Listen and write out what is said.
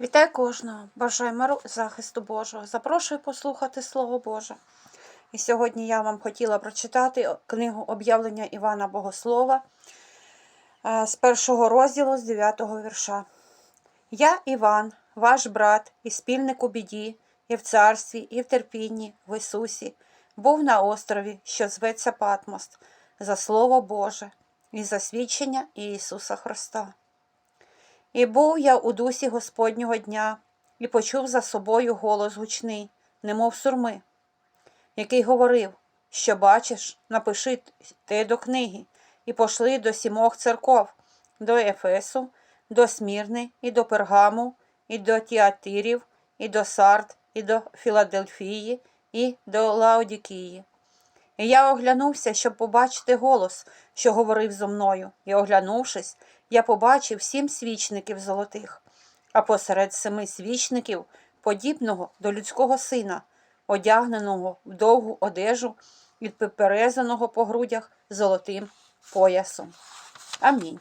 Вітаю кожного, бажаю миру захисту Божого. Запрошую послухати Слово Боже. І сьогодні я вам хотіла прочитати книгу об'явлення Івана Богослова е, з першого розділу, з 9 вірша. Я, Іван, ваш брат і спільник у біді, і в царстві, і в терпінні, в Ісусі, був на острові, що зветься Патмос, за Слово Боже і за свідчення Ісуса Христа. І був я у дусі Господнього дня, і почув за собою голос гучний, немов сурми, який говорив, що бачиш, напиши те до книги, і пошли до сімох церков, до Ефесу, до Смірни, і до Пергаму, і до Тіатирів, і до Сард, і до Філадельфії, і до Лаодікії. І я оглянувся, щоб побачити голос, що говорив зо мною, і, оглянувшись, я побачив сім свічників золотих, а посеред семи свічників, подібного до людського сина, одягненого в довгу одежу і підперезаного по грудях золотим поясом. Амінь.